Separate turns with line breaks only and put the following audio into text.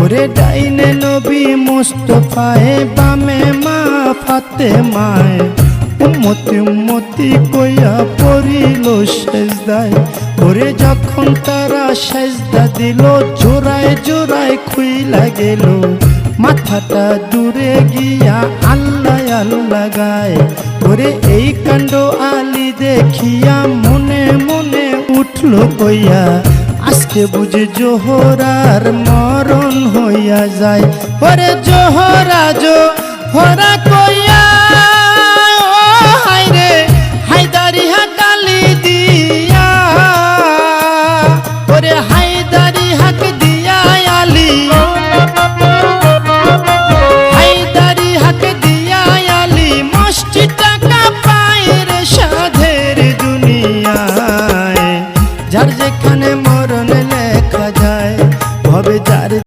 ওরে ডাইনে নবী মুস্তফায়ে, বামে মা ফাতে মায় উম্মতি উম্মতি কইয়া পড়িল সেজদায়। ওরে যখন তারা সেজদা দিল, জোড়ায় জোড়ায় খুইলা গেল। মাথাটা দূরে গিয়া আল্লাহ আল্লাহ গায়। ওরে এই কাণ্ড আলী দেখিয়া মনে মনে উঠল কইয়া আজকে বুঝে জোহরার মরণ হইয়া যায়। পরে জোহরা জো হরা কইয়া জীবনে